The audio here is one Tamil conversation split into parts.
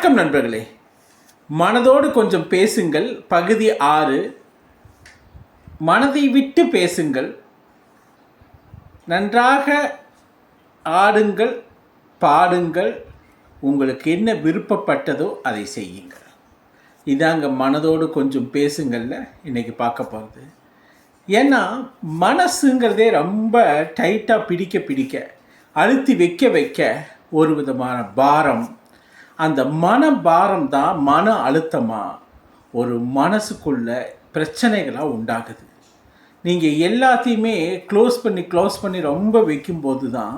வணக்கம் நண்பர்களே. மனதோடு கொஞ்சம் பேசுங்கள். பகுதி ஆறு. மனதை விட்டு பேசுங்கள். நன்றாக ஆடுங்கள் பாடுங்கள். உங்களுக்கு என்ன விருப்பப்பட்டதோ அதை செய்யுங்கள். இதாங்க மனதோடு கொஞ்சம் பேசுங்கள்ல இன்றைக்கி பார்க்க போகிறது ஏன்னா மனசுங்கிறதே ரொம்ப டைட்டாக பிடிக்க பிடிக்க அழுத்தி வைக்க வைக்க ஒரு விதமான பாரம் அந்த மன பாரம் தான் மன அழுத்தமாக ஒரு மனசுக்குள்ள பிரச்சனைகளாக உண்டாகுது. நீங்கள் எல்லாத்தையுமே க்ளோஸ் பண்ணி க்ளோஸ் பண்ணி ரொம்ப வைக்கும்போது தான்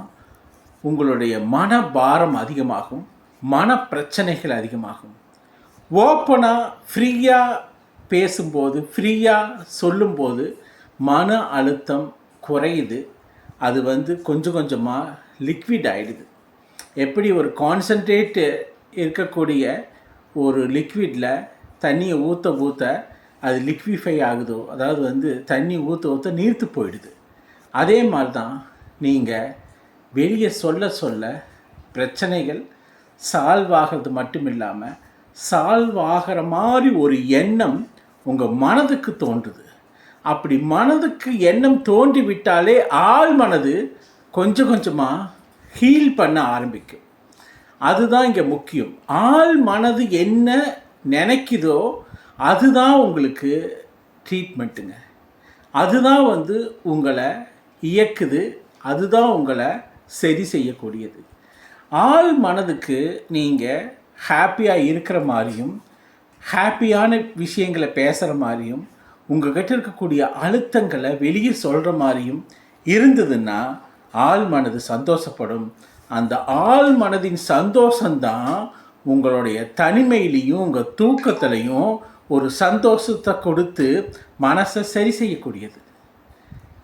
உங்களுடைய மன பாரம் அதிகமாகும் மன பிரச்சனைகள் அதிகமாகும் ஓப்பனாக ஃப்ரீயாக பேசும்போது ஃப்ரீயாக சொல்லும்போது மன அழுத்தம் குறையுது. அது வந்து கொஞ்சம் கொஞ்சமாக லிக்விட் ஆகிடுது எப்படி ஒரு கான்சன்ட்ரேட்டு இருக்கக்கூடிய ஒரு லிக்விடில் தண்ணியை ஊற்ற ஊற்ற அது லிக்விஃபை ஆகுதோ அதாவது வந்து தண்ணி ஊற்ற ஊற்ற நீர்த்து போயிடுது. அதே மாதிரி தான் நீங்கள் வெளியே சொல்ல சொல்ல பிரச்சனைகள் சால்வ் ஆகிறது மட்டும் இல்லாமல் சால்வ் ஆகிற மாதிரி ஒரு எண்ணம் உங்கள் மனதுக்கு தோன்றுது. அப்படி மனதுக்கு எண்ணம் தோன்றி விட்டாலே ஆள் மனது கொஞ்சம் கொஞ்சமாக ஹீல் பண்ண ஆரம்பிக்கும். அதுதான் இங்கே முக்கியம். ஆள் மனது என்ன நினைக்குதோ அதுதான் உங்களுக்கு ட்ரீட்மெண்ட்டுங்க அதுதான் வந்து உங்களை இயக்குது அதுதான் உங்களை சரி செய்யக்கூடியது. ஆள் மனதுக்கு நீங்கள் ஹாப்பியாக இருக்கிற மாதிரியும் ஹாப்பியான விஷயங்களை பேசுகிற மாதிரியும் உங்கள்கிட்ட இருக்கக்கூடிய அழுத்தங்களை வெளியே சொல்கிற மாதிரியும் இருந்ததுன்னா ஆள் மனது சந்தோஷப்படும். அந்த ஆள் மனதின் சந்தோஷம்தான் உங்களுடைய தனிமையிலையும் உங்கள் தூக்கத்திலையும் ஒரு சந்தோஷத்தை கொடுத்து மனசை சரி செய்யக்கூடியது.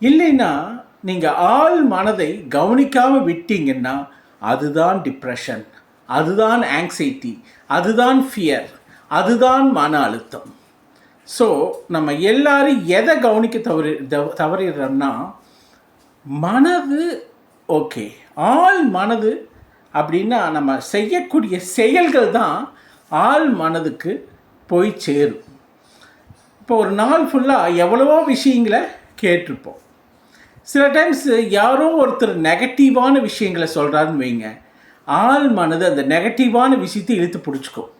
இல்லைன்னா நீங்கள் ஆள் மனதை கவனிக்காமல் விட்டீங்கன்னா அதுதான் டிப்ரெஷன் அதுதான் ஆங்ஸைட்டி அதுதான் ஃபியர் அதுதான் மன அழுத்தம். ஸோ நம்ம எல்லாரும் எதை கவனிக்க தவறி தவ- தவறிடுறோம்னா மனது ஓகே ஆள் மனது அப்படின்னா நம்ம செய்யக்கூடிய செயல்கள் தான் ஆள் மனதுக்கு போய் சேரும். இப்போ ஒரு நாள் ஃபுல்லாக எவ்வளவோ விஷயங்களை கேட்டிருப்போம். சில டைம்ஸ் யாரோ ஒருத்தர் நெகட்டிவான விஷயங்களை சொல்கிறாருன்னு வைங்க. ஆள் மனது அந்த நெகட்டிவான விஷயத்தை இழுத்து பிடிச்சிக்கும்.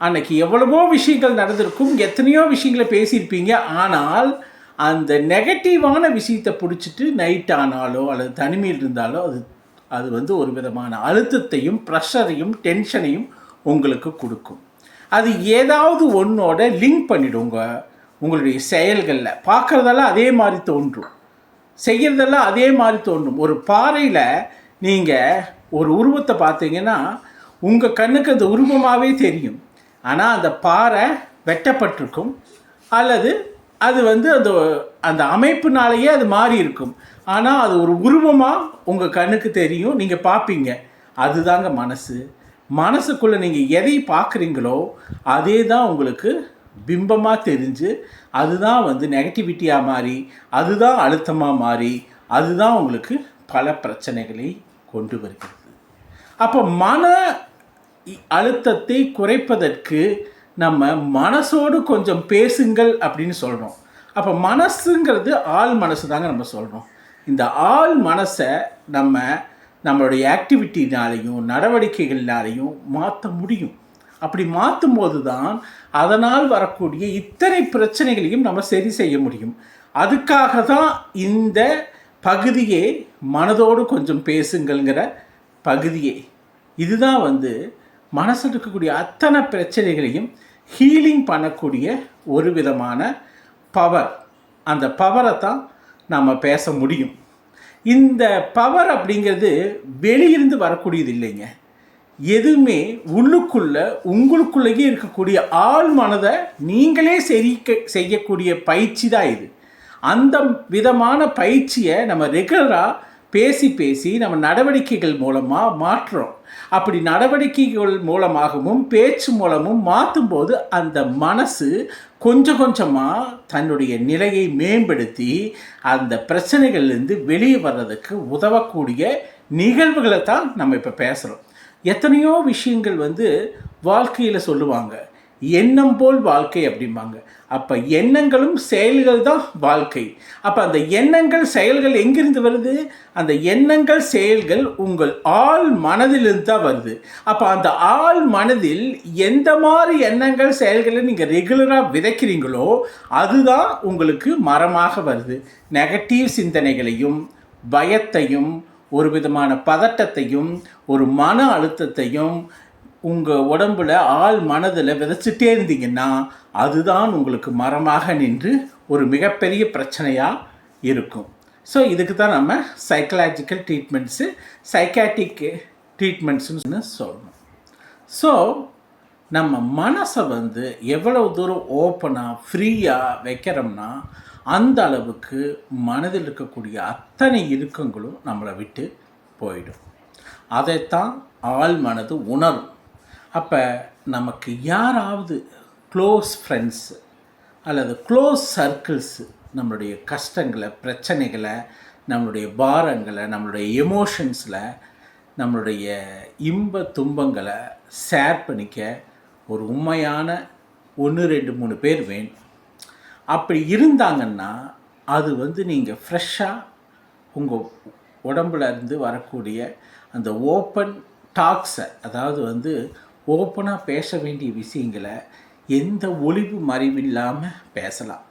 அன்னைக்கு எவ்வளவோ விஷயங்கள் நடந்திருக்கும் எத்தனையோ விஷயங்களை பேசியிருப்பீங்க. ஆனால் அந்த நெகட்டிவான விஷயத்தை பிடிச்சிட்டு நைட் ஆனாலோ அல்லது தனிமையில் இருந்தாலோ அது அது வந்து ஒரு விதமான அழுத்தத்தையும் ப்ரெஷரையும் டென்ஷனையும் உங்களுக்கு கொடுக்கும். அது ஏதாவது ஒன்றோட லிங்க் பண்ணிவிடுங்க உங்களுடைய செயல்களில். பார்க்குறதெல்லாம் அதே மாதிரி தோன்றும். செய்கிறதெல்லாம் அதே மாதிரி தோன்றும். ஒரு பாறையில் நீங்கள் ஒரு உருவத்தை பார்த்தீங்கன்னா உங்கள் கண்ணுக்கு அந்த உருவமாகவே தெரியும். ஆனால் அந்த பாறை வெட்டப்பட்டிருக்கும். அல்லது அது வந்து அந்த அந்த அமைப்புனாலேயே அது மாறி இருக்கும். ஆனால் அது ஒரு உருவமாக உங்கள் கண்ணுக்கு தெரியும் நீங்கள் பார்ப்பீங்க அதுதாங்க மனசு. மனசுக்குள்ளே நீங்கள் எதை பார்க்குறீங்களோ அதே தான் உங்களுக்கு பிம்பமாக தெரிஞ்சு அதுதான் வந்து நெகட்டிவிட்டியாக மாறி அதுதான் அழுத்தமாக மாறி அதுதான் உங்களுக்கு பல பிரச்சனைகளை கொண்டு வருகிறது. அப்போ மன அழுத்தத்தை குறைப்பதற்கு நம்ம மனசோடு கொஞ்சம் பேசுங்கள் அப்படின்னு சொல்கிறோம் அப்போ மனசுங்கிறது ஆள் மனசு தாங்க நம்ம சொல்கிறோம் இந்த ஆள் மனசை நம்ம நம்மளுடைய ஆக்டிவிட்டினாலையும் நடவடிக்கைகள்னாலையும் மாற்ற முடியும். அப்படி மாற்றும் போது தான் அதனால் வரக்கூடிய இத்தனை பிரச்சனைகளையும் நம்ம சரி செய்ய முடியும். அதுக்காக தான் இந்த பகுதியே மனதோடு கொஞ்சம் பேசுங்கள்ங்கிற பகுதியே. இதுதான் வந்து மனசில் இருக்கக்கூடிய அத்தனை பிரச்சனைகளையும் ஹீலிங் பண்ணக்கூடிய ஒரு விதமான பவர் அந்த பவரை தான் நம்ம பேச முடியும். இந்த பவர் அப்படிங்கிறது வெளியிருந்து வரக்கூடியது இல்லைங்க. எதுவுமே உள்ளுக்குள்ள உங்களுக்குள்ளேயே இருக்கக்கூடிய ஆள் மனதை நீங்களே செரிக்க செய்யக்கூடிய பயிற்சி தான் இது. அந்த விதமான பயிற்சியை நம்ம ரெகுலராக பேசி பேசி நம்ம நடவடிக்கைகள் மூலமாக மாற்றுறோம் அப்படி நடவடிக்கைகள் மூலமாகவும் பேச்சு மூலமும் மாற்றும்போது அந்த மனசு கொஞ்சம் கொஞ்சமாக தன்னுடைய நிலையை மேம்படுத்தி அந்த பிரச்சனைகள்லேருந்து வெளியே வர்றதுக்கு உதவக்கூடிய நிகழ்வுகளை தான் நம்ம இப்போ பேசுகிறோம் எத்தனையோ விஷயங்கள் வந்து வாழ்க்கையில் சொல்லுவாங்க. எண்ணம் போல் வாழ்க்கை அப்படிம்பாங்க. அப்போ எண்ணங்களும் செயல்கள் தான் வாழ்க்கை. அப்போ அந்த எண்ணங்கள் செயல்கள் எங்கிருந்து வருது? அந்த எண்ணங்கள் செயல்கள் உங்கள் ஆள் மனதிலிருந்து தான் வருது. அப்போ அந்த ஆள் மனதில் எந்த மாதிரி எண்ணங்கள் செயல்களை நீங்கள் ரெகுலராக விதைக்கிறீங்களோ அதுதான் உங்களுக்கு மரமாக வருது. நெகட்டிவ் சிந்தனைகளையும் பயத்தையும் ஒரு விதமான பதட்டத்தையும் ஒரு மன அழுத்தத்தையும் உங்கள் உடம்புல ஆள் மனதில் விதைச்சிட்டே இருந்தீங்கன்னா அதுதான் உங்களுக்கு மரமாக நின்று ஒரு மிகப்பெரிய பிரச்சனையாக இருக்கும். ஸோ இதுக்கு தான் நம்ம சைக்கலாஜிக்கல் ட்ரீட்மெண்ட்ஸு சைக்காட்டிக் ட்ரீட்மெண்ட்ஸுன்னு சொல்லணும். ஸோ நம்ம மனசை வந்து எவ்வளவு தூரம் ஓப்பனாக ஃப்ரீயாக வைக்கிறோம்னா அந்த அளவுக்கு மனதில் இருக்கக்கூடிய அத்தனை இறுக்கங்களும் நம்மளை விட்டு போயிடும். அதைத்தான் ஆள் மனது உணரும். அப்போ நமக்கு யாராவது க்ளோஸ் ஃப்ரெண்ட்ஸு அல்லது க்ளோஸ் சர்க்கிள்ஸு நம்மளுடைய கஷ்டங்களை பிரச்சனைகளை நம்மளுடைய பாரங்களை நம்மளுடைய எமோஷன்ஸில் நம்மளுடைய இன்ப துன்பங்களை ஷேர் பண்ணிக்க ஒரு உண்மையான ஒன்று ரெண்டு மூணு பேர் வேணும். அப்படி இருந்தாங்கன்னா அது வந்து நீங்கள் ஃப்ரெஷ்ஷாக உங்கள் உடம்புல இருந்து வரக்கூடிய அந்த ஓப்பன் டாக்ஸை அதாவது வந்து ஓப்பனாக பேச வேண்டிய விஷயங்களை எந்த ஒளிவு மறைவில்லாமல் பேசலாம்.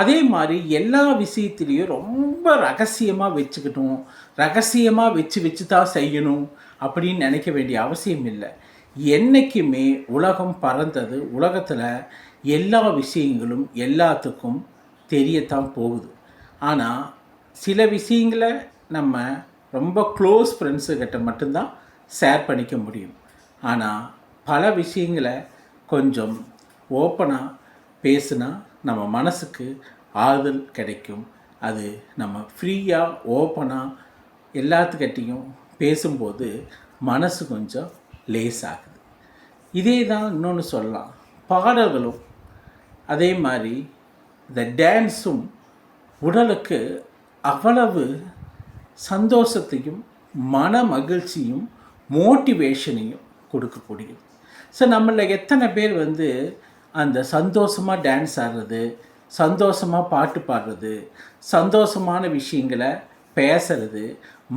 அதே மாதிரி எல்லா விஷயத்துலேயும் ரொம்ப ரகசியமாக வச்சுக்கணும். ரகசியமாக வச்சு வச்சு தான் செய்யணும் அப்படின்னு நினைக்க வேண்டிய அவசியம் இல்லை. என்றைக்குமே உலகம் பறந்தது உலகத்தில் எல்லா விஷயங்களும் எல்லாத்துக்கும் தெரியத்தான் போகுது. ஆனால் சில விஷயங்களை நம்ம ரொம்ப க்ளோஸ் ஃப்ரெண்ட்ஸுக்கிட்ட மட்டும்தான் ஷேர் பண்ணிக்க முடியும். ஆனால் பல விஷயங்களை கொஞ்சம் ஓப்பனாக பேசுனா நம்ம மனசுக்கு ஆறுதல் கிடைக்கும். அது நம்ம ஃப்ரீயாக ஓப்பனாக எல்லாத்துக்கிட்டேயும் பேசும்போது மனசு கொஞ்சம் லேஸ் ஆகுது. இதே தான் இன்னொன்று சொல்லலாம். பாடல்களும் அதே மாதிரி இந்த டான்ஸும் உடலுக்கு அவ்வளவு சந்தோஷத்தையும் மன மகிழ்ச்சியும் மோட்டிவேஷனையும் கொடுக்கக்கூடியது. ஸோ நம்மளில் எத்தனை பேர் வந்து அந்த சந்தோஷமாக டான்ஸ் ஆடுறது சந்தோஷமாக பாட்டு பாடுறது சந்தோஷமான விஷயங்களை பேசுறது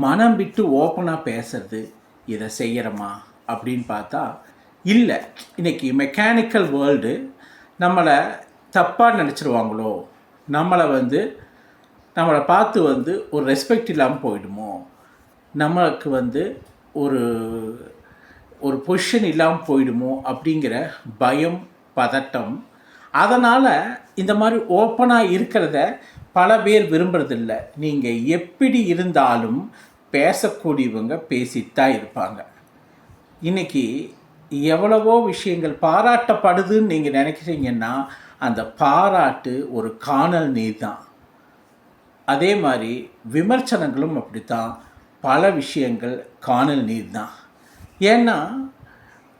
மனம் விட்டு ஓப்பனாக பேசுறது இதை செய்கிறோமா அப்படின்னு பார்த்தா இல்லை. இன்றைக்கி மெக்கானிக்கல் வேர்ல்டு நம்மளை தப்பாக நினச்சிருவாங்களோ? நம்மளை வந்து நம்மளை பார்த்து வந்து ஒரு ரெஸ்பெக்ட் இல்லாமல் போயிடுமோ? நம்மளுக்கு வந்து ஒரு ஒரு பொசிஷன் இல்லாமல் போயிடுமோ அப்படிங்கிற பயம் பதட்டம். அதனால் இந்த மாதிரி ஓப்பனாக இருக்கிறத பல பேர் விரும்புறதில்ல. நீங்கள் எப்படி இருந்தாலும் பேசக்கூடியவங்க பேசித்தான் இருப்பாங்க. இன்றைக்கி எவ்வளவோ விஷயங்கள் பாராட்டப்படுதுன்னு நீங்கள் நினைக்கிறீங்கன்னா அந்த பாராட்டு ஒரு காணல் நீர் தான் அதே மாதிரி விமர்சனங்களும் அப்படி தான் பல விஷயங்கள் காணல் நீர் தான் ஏன்னா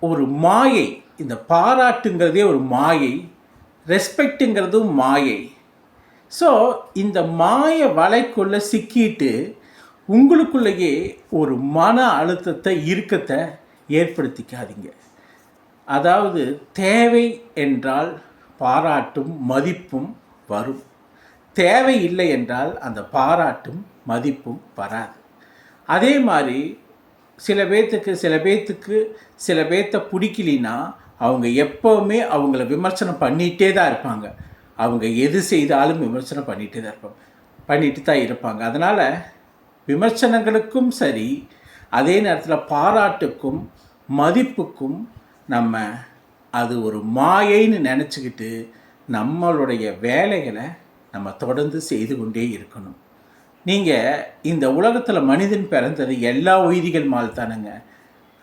ஒரு மாயை இந்த பாராட்டுங்கிறதே ஒரு மாயை ரெஸ்பெக்ட்டுங்கிறதும் மாயை. ஸோ இந்த மாய வலைக்குள்ளே சிக்கிட்டு உங்களுக்குள்ளேயே ஒரு மன அழுத்தத்தை இறுக்கத்தை ஏற்படுத்திக்காதீங்க. அதாவது தேவை என்றால் பாராட்டும் மதிப்பும் வரும். தேவை இல்லை என்றால் அந்த பாராட்டும் மதிப்பும் வராது. அதே மாதிரி சில பேர்த்துக்கு சில பேர்த்துக்கு சில பேர்த்த பிடிக்கலினா அவங்க எப்போவுமே அவங்கள விமர்சனம் பண்ணிகிட்டே தான் இருப்பாங்க. அவங்க எது செய்தாலும் விமர்சனம் பண்ணிகிட்டே தான் இருப்பாங்க. பண்ணிட்டு தான் இருப்பாங்க. அதனால் விமர்சனங்களுக்கும் சரி அதே நேரத்தில் பாராட்டுக்கும் மதிப்புக்கும் நம்ம அது ஒரு மாயைன்னு நினச்சிக்கிட்டு நம்மளுடைய வேலைகளை நம்ம தொடர்ந்து செய்து கொண்டே இருக்கணும். நீங்கள் இந்த உலகத்தில் மனிதன் பிறந்தது எல்லா உயிரிகள் மால் தானுங்க.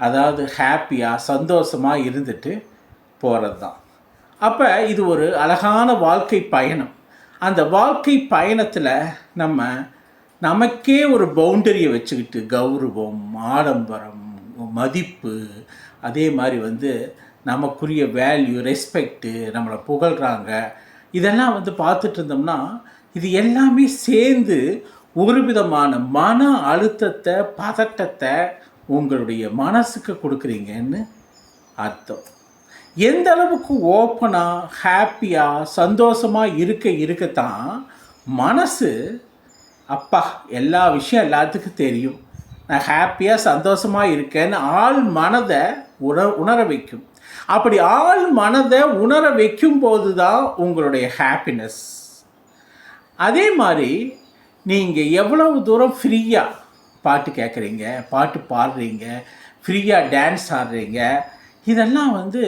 அதாவது ஹாப்பியாக சந்தோஷமாக இருந்துட்டு போகிறது தான் அப்போ இது ஒரு அழகான வாழ்க்கை பயணம். அந்த வாழ்க்கை பயணத்தில் நம்ம நமக்கே ஒரு பவுண்டரியை வச்சுக்கிட்டு கௌரவம் ஆடம்பரம் மதிப்பு அதே மாதிரி வந்து நமக்குரிய வேல்யூ ரெஸ்பெக்ட்டு நம்மளை புகழ்கிறாங்க இதெல்லாம் வந்து பார்த்துட்டு இருந்தோம்னா இது எல்லாமே சேர்ந்து ஒரு விதமான மன அழுத்தத்தை பதட்டத்தை உங்களுடைய மனசுக்கு கொடுக்குறீங்கன்னு அர்த்தம். எந்த அளவுக்கு ஓப்பனாக ஹாப்பியாக சந்தோஷமாக இருக்க இருக்கத்தான் மனசு அப்பா எல்லா விஷயம் எல்லாத்துக்கும் தெரியும். நான் ஹாப்பியாக சந்தோஷமாக இருக்கேன்னு ஆள் மனதை உண உணர வைக்கும். அப்படி ஆள் மனதை உணர வைக்கும் போது தான் உங்களுடைய ஹாப்பினஸ் அதே மாதிரி நீங்கள் எவ்வளவு தூரம் ஃப்ரீயாக பாட்டு கேட்குறீங்க பாட்டு பாடுறீங்க ஃப்ரீயாக டான்ஸ் ஆடுறீங்க இதெல்லாம் வந்து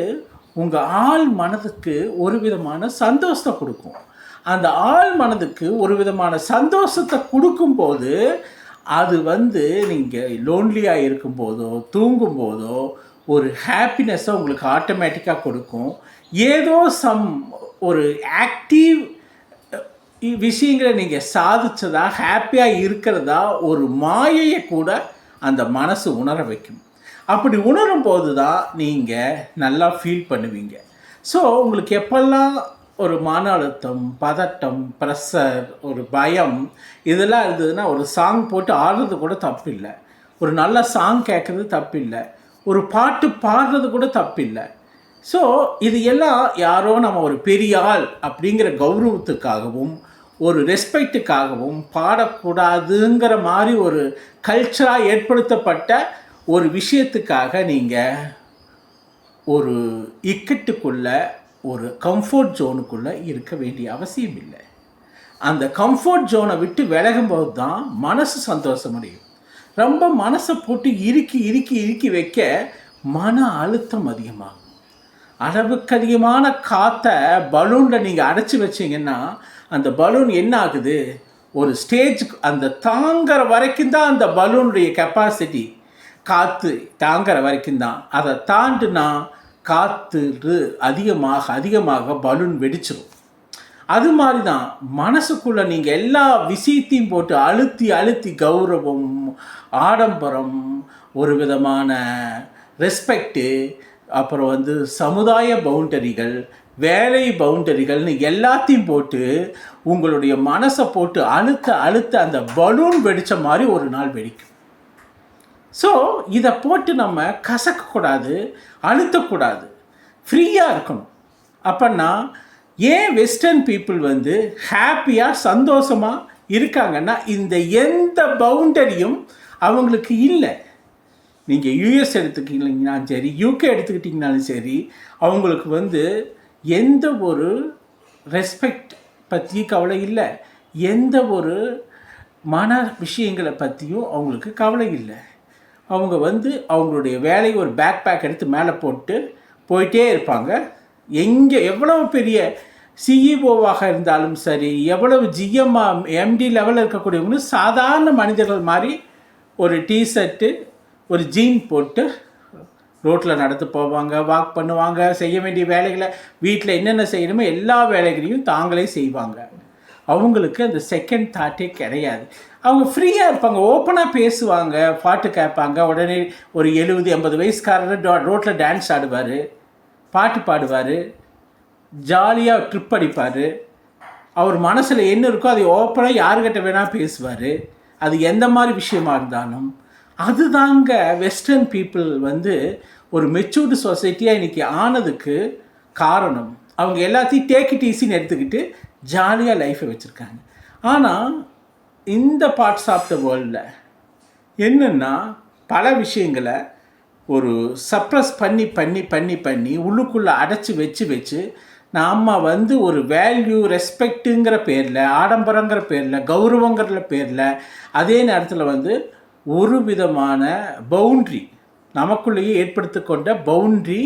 உங்கள் ஆள் மனதுக்கு ஒரு விதமான சந்தோஷத்தை கொடுக்கும். அந்த ஆள் மனதுக்கு ஒரு விதமான சந்தோஷத்தை கொடுக்கும்போது அது வந்து நீங்கள் லோன்லியாக இருக்கும்போதோ தூங்கும்போதோ ஒரு ஹாப்பினஸ்ஸை உங்களுக்கு ஆட்டோமேட்டிக்காக கொடுக்கும். ஏதோ சம் ஒரு ஆக்டிவ் விஷயங்களை நீங்கள் சாதிச்சதா ஹாப்பியாக இருக்கிறதா ஒரு மாயையை கூட அந்த மனசு உணர வைக்கும். அப்படி உணரும் போது தான் நீங்கள் நல்லா ஃபீல் பண்ணுவீங்க. ஸோ உங்களுக்கு எப்பெல்லாம் ஒரு மன அழுத்தம் பதட்டம் ப்ரெஷர் ஒரு பயம் இதெல்லாம் இருந்ததுன்னா ஒரு சாங் போட்டு ஆடுறது கூட தப்பு இல்லை ஒரு நல்ல சாங் கேட்குறது தப்பு இல்லை ஒரு பாட்டு பாடுறது கூட தப்பு இல்லை ஸோ இது எல்லாம் யாரோ நம்ம ஒரு பெரிய ஆள் அப்படிங்கிற கௌரவத்துக்காகவும் ஒரு ரெஸ்பெக்ட்டுக்காகவும் பாடக்கூடாதுங்கிற மாதிரி ஒரு கல்ச்சராக ஏற்படுத்தப்பட்ட ஒரு விஷயத்துக்காக நீங்கள் ஒரு இக்கட்டுக்குள்ளே ஒரு கம்ஃபர்ட் ஜோனுக்குள்ளே இருக்க வேண்டிய அவசியம் இல்லை. அந்த கம்ஃபர்ட் ஜோனை விட்டு விலகும்போது தான் மனசு சந்தோஷம் அடையும். ரொம்ப மனசை போட்டு இறுக்கி இறுக்கி இறுக்கி வைக்க மன அழுத்தம் அதிகமாகும். அளவுக்கு அதிகமான காற்றை பலூனில் நீங்கள் அடைச்சி வச்சிங்கன்னா அந்த பலூன் என்ன ஆகுது ஒரு ஸ்டேஜுக்கு அந்த தாங்கிற வரைக்கும் தான் அந்த பலூனுடைய கெப்பாசிட்டி காற்று தாங்கிற வரைக்கும் தான். அதை தாண்டுனா காற்று அதிகமாக அதிகமாக பலூன் வெடிச்சிடும் அது மாதிரி தான் மனசுக்குள்ளே நீங்கள் எல்லா விஷயத்தையும் போட்டு அழுத்தி அழுத்தி கௌரவம் ஆடம்பரம் ஒரு விதமான ரெஸ்பெக்டு அப்புறம் வந்து சமுதாய பவுண்டரிகள் வேலை பவுண்டரிகள்னு எல்லாத்தையும் போட்டு உங்களுடைய மனசை போட்டு அழுத்த அழுத்த அந்த பலூன் வெடித்த மாதிரி ஒரு நாள் வெடிக்கும். ஸோ இதை போட்டு நம்ம கசக்கக்கூடாது அழுத்தக்கூடாது. ஃப்ரீயாக இருக்கணும். அப்போன்னா ஏன் வெஸ்டர்ன் பீப்புள் வந்து ஹாப்பியாக சந்தோஷமாக இருக்காங்கன்னா இந்த எந்த பவுண்டரியும் அவங்களுக்கு இல்லை. நீங்கள் யூஎஸ் எடுத்துக்கிட்டீங்கன்னாலும் சரி யூகே எடுத்துக்கிட்டிங்கனாலும் சரி அவங்களுக்கு வந்து எந்த ஒரு ரெஸ்பெக்ட் பற்றி கவலை இல்லை. எந்த ஒரு மன விஷயங்களை பற்றியும் அவங்களுக்கு கவலை இல்லை. அவங்க வந்து அவங்களுடைய வேலையை ஒரு பேக் பேக் எடுத்து மேலே போட்டு போயிட்டே இருப்பாங்க. எங்கே எவ்வளவு பெரிய சிஇஓவாக இருந்தாலும் சரி எவ்வளவு ஜிஎம்ஆ எம்டி லெவலில் இருக்கக்கூடியவங்களும் சாதாரண மனிதர்கள் மாதிரி ஒரு டிஷர்ட்டு ஒரு ஜீன் போட்டு ரோட்டில் நடந்து போவாங்க வாக் பண்ணுவாங்க செய்ய வேண்டிய வேலைகளை வீட்டில் என்னென்ன செய்யணுமோ எல்லா வேலைகளையும் தாங்களே செய்வாங்க. அவங்களுக்கு அந்த செகண்ட் தாட்டே கிடையாது. அவங்க ஃப்ரீயாக இருப்பாங்க ஓப்பனாக பேசுவாங்க பாட்டு கேட்பாங்க உடனே ஒரு எழுபது எண்பது வயசுக்காரர் ரோட்டில் டான்ஸ் ஆடுவார் பாட்டு பாடுவார் ஜாலியாக ட்ரிப் அடிப்பார். அவர் மனசில் என்ன இருக்கோ அதை ஓப்பனாக யாருக்கிட்ட வேணால் பேசுவார். அது எந்த மாதிரி விஷயமா இருந்தாலும் அதுதாங்க வெஸ்டர்ன் பீப்புள் வந்து ஒரு மெச்சூர்டு சொசைட்டியாக இன்றைக்கி ஆனதுக்கு காரணம். அவங்க எல்லாத்தையும் டேக் இட் ஈஸின்னு எடுத்துக்கிட்டு ஜாலியாக லைஃப்பை வச்சுருக்காங்க. ஆனால் இந்த பார்ட்ஸ் ஆஃப் த வேர்ல்டில் என்னென்னா பல விஷயங்களை ஒரு சப்ரஸ் பண்ணி பண்ணி பண்ணி பண்ணி உள்ளுக்குள்ளே அடைச்சி வச்சு வச்சு நாம் வந்து ஒரு வேல்யூ ரெஸ்பெக்ட்டுங்கிற பேரில் ஆடம்பரங்கிற பேரில் கௌரவங்கிற பேரில் அதே நேரத்தில் வந்து ஒரு விதமான பவுண்ட்ரி நமக்குள்ளேயே ஏற்படுத்தி கொண்ட பவுண்ட்ரி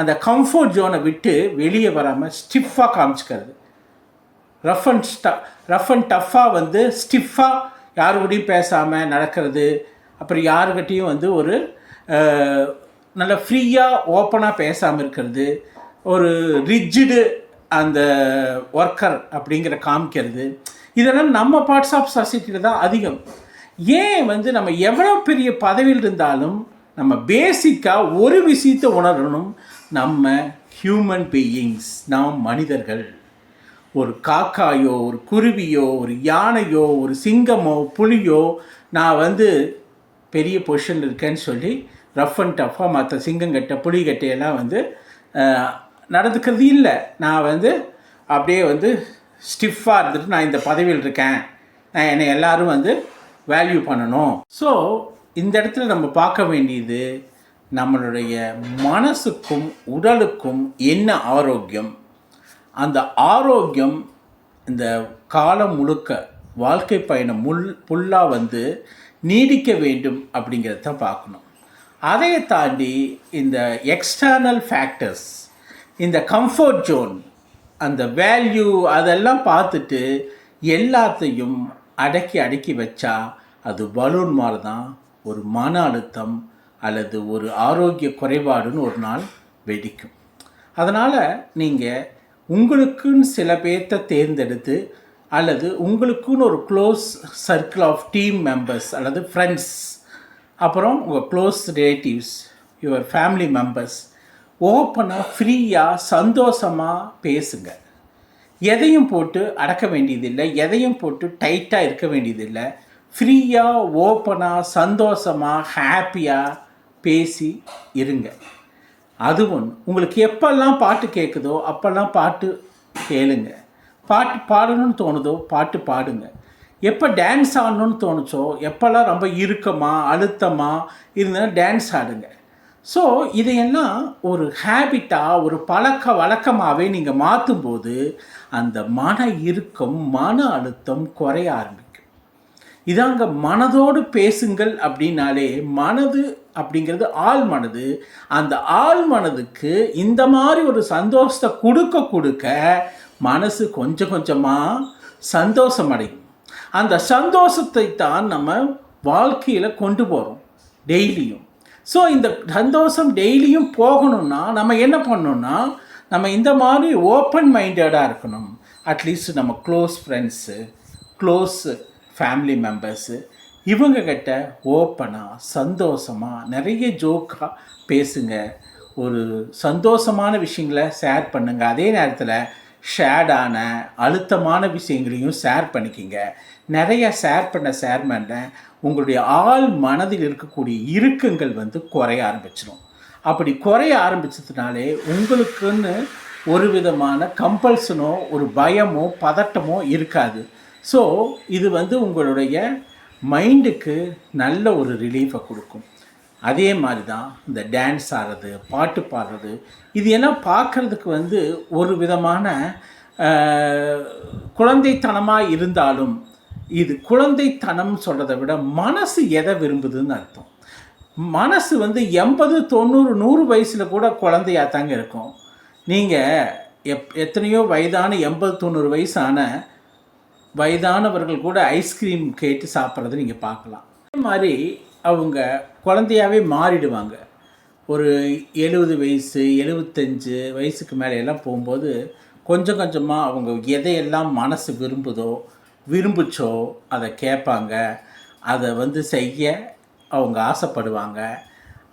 அந்த கம்ஃபர்ட் ஜோனை விட்டு வெளியே வராமல் ஸ்டிஃபாக காமிச்சிக்கிறது. ரஃப் அண்ட் ஸ்ட ரஃப் அண்ட் டஃப்பாக வந்து ஸ்டிஃபாக யாரு கூடயும் பேசாமல் நடக்கிறது. அப்புறம் யாருக்கிட்டேயும் வந்து ஒரு நல்ல ஃப்ரீயாக ஓப்பனாக பேசாமல் இருக்கிறது. ஒரு ரிஜிடு அந்த ஒர்க்கர் அப்படிங்கிற காமிக்கிறது. இதெல்லாம் நம்ம பார்ட்ஸ் ஆஃப் சொசைட்டியில் தான் அதிகம். ஏன் வந்து நம்ம எவ்வளோ பெரிய பதவியில் இருந்தாலும் நம்ம பேசிக்காக ஒரு விஷயத்தை உணரணும்? நம்ம ஹியூமன் பீயிங்ஸ் நாம் மனிதர்கள். ஒரு காக்காயோ ஒரு குருவியோ ஒரு யானையோ ஒரு சிங்கமோ புலியோ நான் வந்து பெரிய பொசிஷனில் இருக்கேன்னு சொல்லி ரஃப் அண்ட் டஃப்பாக மற்ற சிங்கங்கட்டை புலிகட்டையெல்லாம் வந்து நடந்துக்கிறது இல்லை. நான் வந்து அப்படியே வந்து ஸ்டிஃபாக இருந்துட்டு நான் இந்த பதவியில் இருக்கேன். நான் என்னை எல்லோரும் வந்து வேல்யூ பண்ணணும். ஸோ இந்த இடத்துல நம்ம பார்க்க வேண்டியது நம்மளுடைய மனசுக்கும் உடலுக்கும் என்ன ஆரோக்கியம்? அந்த ஆரோக்கியம் இந்த காலம் முழுக்க வாழ்க்கை பயணம் முள் ஃபுல்லாக வந்து நீடிக்க வேண்டும் அப்படிங்கிறத பார்க்கணும். அதையை தாண்டி இந்த எக்ஸ்டர்னல் ஃபேக்டர்ஸ் இந்த கம்ஃபர்ட் ஜோன் அந்த வேல்யூ அதெல்லாம் பார்த்துட்டு எல்லாத்தையும் அடக்கி அடக்கி வச்சா அது பலூன் மாதிரி தான் ஒரு மன அழுத்தம் அல்லது ஒரு ஆரோக்கிய குறைபாடுன்னு ஒரு நாள் வெடிக்கும். அதனால் நீங்கள் உங்களுக்குன்னு சில பேர்த்த தேர்ந்தெடுத்து அல்லது உங்களுக்குன்னு ஒரு close circle of team members அல்லது ஃப்ரெண்ட்ஸ் அப்புறம் உங்கள் close relatives your family members ஓப்பனாக ஃப்ரீயாக சந்தோஷமாக பேசுங்கள் எதையும் போட்டு அடக்க வேண்டியதில்லை எதையும் போட்டு டைட்டாக இருக்க வேண்டியதில்லை. ஃப்ரீயாக ஓப்பனாக சந்தோஷமாக ஹாப்பியாக பேசி இருங்க. அது ஒன்று உங்களுக்கு எப்பெல்லாம் பாட்டு கேட்குதோ அப்போல்லாம் பாட்டு கேளுங்க. பாட்டு பாடணும்னு தோணுதோ பாட்டு பாடுங்க. எப்போ டான்ஸ் ஆடணும்னு தோணுச்சோ எப்போல்லாம் ரொம்ப இறுக்கமாக அழுத்தமாக இருந்தாலும் டான்ஸ் ஆடுங்க. ஸோ இதையெல்லாம் ஒரு ஹேபிட்டாக ஒரு பழக்க வழக்கமாகவே நீங்கள் மாற்றும்போது அந்த மன இறுக்கம் மன அழுத்தம் குறைய ஆரம்பிக்கும். இதாங்க மனதோடு பேசுங்கள் அப்படின்னாலே மனது அப்படிங்கிறது ஆள் மனது. அந்த ஆள் மனதுக்கு இந்த மாதிரி ஒரு சந்தோஷத்தை கொடுக்க கொடுக்க மனசு கொஞ்சம் கொஞ்சமாக சந்தோஷம் அடையும். அந்த சந்தோஷத்தை தான் நம்ம வாழ்க்கையில் கொண்டு போகிறோம் டெய்லியும். ஸோ இந்த சந்தோஷம் டெய்லியும் போகணும்னா நம்ம என்ன பண்ணணும்னா நம்ம இந்த மாதிரி ஓப்பன் மைண்டடாக இருக்கணும் அட்லீஸ்ட் நம்ம close friends close family members இவங்கக்கிட்ட ஓப்பனாக சந்தோஷமாக நிறைய ஜோக்காக பேசுங்க. ஒரு சந்தோஷமான விஷயங்களை ஷேர் பண்ணுங்கள் அதே நேரத்தில் ஷேடான அழுத்தமான விஷயங்களையும் ஷேர் பண்ணிக்கிங்க. நிறைய ஷேர் பண்ண ஷேர் பண்ண உங்களுடைய ஆள் மனதில் இருக்கக்கூடிய இறுக்கங்கள் வந்து குறைய ஆரம்பிச்சிடும் அப்படி குறைய ஆரம்பிச்சதுனாலே உங்களுக்குன்னு ஒரு விதமான கம்பல்சனோ ஒரு பயமோ பதட்டமோ இருக்காது. ஸோ இது வந்து உங்களுடைய மைண்டுக்கு நல்ல ஒரு ரிலீஃபை கொடுக்கும். அதே மாதிரி தான் இந்த டான்ஸ் ஆடுறது பாட்டு பாடுறது. இது எல்லாம் பார்க்குறதுக்கு வந்து ஒரு விதமான குழந்தைத்தனமாக இருந்தாலும் இது குழந்தைத்தனம் சொல்கிறத விட மனசு எதை விரும்புதுன்னு அர்த்தம். மனசு வந்து எண்பது தொண்ணூறு நூறு வயசில் கூட குழந்தையாக தாங்க இருக்கும். நீங்கள் எப் எத்தனையோ வயதான எண்பது தொண்ணூறு வயசான வயதானவர்கள் கூட ஐஸ்கிரீம் கேட்டு சாப்பிட்றத நீங்கள் பார்க்கலாம். அதே மாதிரி அவங்க குழந்தையாகவே மாறிடுவாங்க. ஒரு எழுபது வயசு எழுபத்தஞ்சு வயசுக்கு மேலே எல்லாம் போகும்போது கொஞ்சம் கொஞ்சமாக அவங்க எதையெல்லாம் மனசு விரும்புதோ விரும்புச்சோ அதை கேட்பாங்க. அதை வந்து செய்ய அவங்க ஆசைப்படுவாங்க.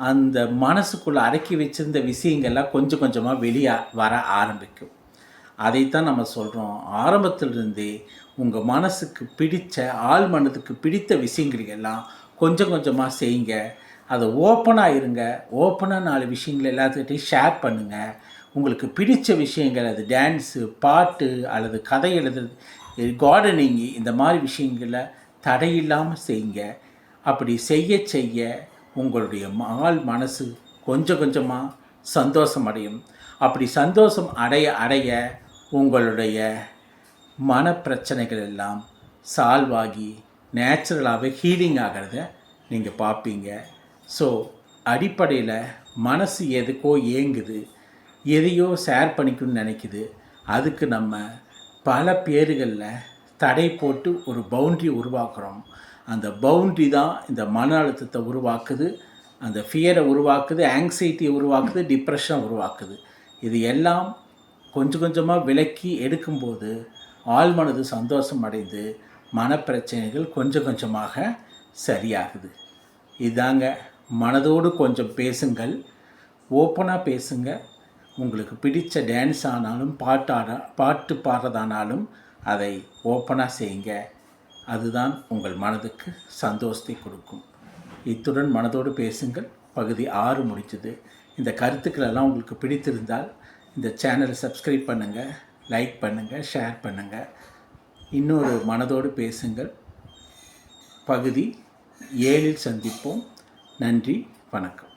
அந்த மனசுக்குள்ளே அடக்கி வச்சிருந்த விஷயங்கள்லாம் கொஞ்சம் கொஞ்சமாக வெளியே வர ஆரம்பிக்கும். அதைத்தான் நம்ம சொல்கிறோம் ஆரம்பத்திலிருந்தே உங்கள் மனசுக்கு பிடித்த ஆள் மனதுக்கு பிடித்த விஷயங்கள் எல்லாம் கொஞ்சம் கொஞ்சமாக செய்யுங்க. அதை ஓப்பனாக இருங்க. ஓப்பனாக நாலு விஷயங்கள் எல்லாத்துக்கிட்டையும் ஷேர் பண்ணுங்கள் உங்களுக்கு பிடிச்ச விஷயங்கள் அது டான்ஸு பாட்டு அல்லது கதை எழுதுறது கார்டனிங் இந்த மாதிரி விஷயங்களை தடையில்லாமல் செய்யுங்க. அப்படி செய்ய செய்ய உங்களுடைய ஆள் மனசு கொஞ்சம் கொஞ்சமாக சந்தோஷம் அடையும். அப்படி சந்தோஷம் அடைய அடைய உங்களுடைய மனப்பிரச்சனைகள் எல்லாம் சால்வ் ஆகி நேச்சுரலாகவே ஹீலிங் ஆகிறத நீங்கள் பார்ப்பீங்க ஸோ அடிப்படையில் மனசு எதுக்கோ ஏங்குது எதையோ ஷேர் பண்ணிக்கணும்னு நினைக்குது. அதுக்கு நம்ம பல பேர்களில் தடை போட்டு ஒரு பவுண்ட்ரி உருவாக்குறோம். அந்த பவுண்ட்ரி தான் இந்த மன அழுத்தத்தை உருவாக்குது அந்த ஃபியரை உருவாக்குது ஆங்ஸைட்டியை உருவாக்குது டிப்ரெஷனை உருவாக்குது. இது எல்லாம் கொஞ்சம் கொஞ்சமாக விலக்கி எடுக்கும்போது ஆழ்மனது சந்தோஷம் அடைந்து மனப்பிரச்சனைகள் கொஞ்சம் கொஞ்சமாக சரியாகுது. இதாங்க மனதோடு கொஞ்சம் பேசுங்கள் ஓப்பனாக பேசுங்கள் உங்களுக்கு பிடித்த டான்ஸ் ஆனாலும் பாட்டாட பாட்டு பாடுறதானாலும் அதை ஓப்பனாக செய்யுங்க. அதுதான் உங்கள் மனதுக்கு சந்தோஷத்தை கொடுக்கும். இத்துடன் மனதோடு பேசுங்கள். பகுதி ஆறு முடிஞ்சது. இந்த கருத்துக்களெல்லாம் உங்களுக்கு பிடித்திருந்தால் இந்த சேனலை சப்ஸ்கிரைப் பண்ணுங்கள் லைக் பண்ணுங்கள் ஷேர் பண்ணுங்கள் இன்னொரு மனதோடு பேசுங்கள். பகுதி ஏழில் சந்திப்போம். நன்றி வணக்கம்.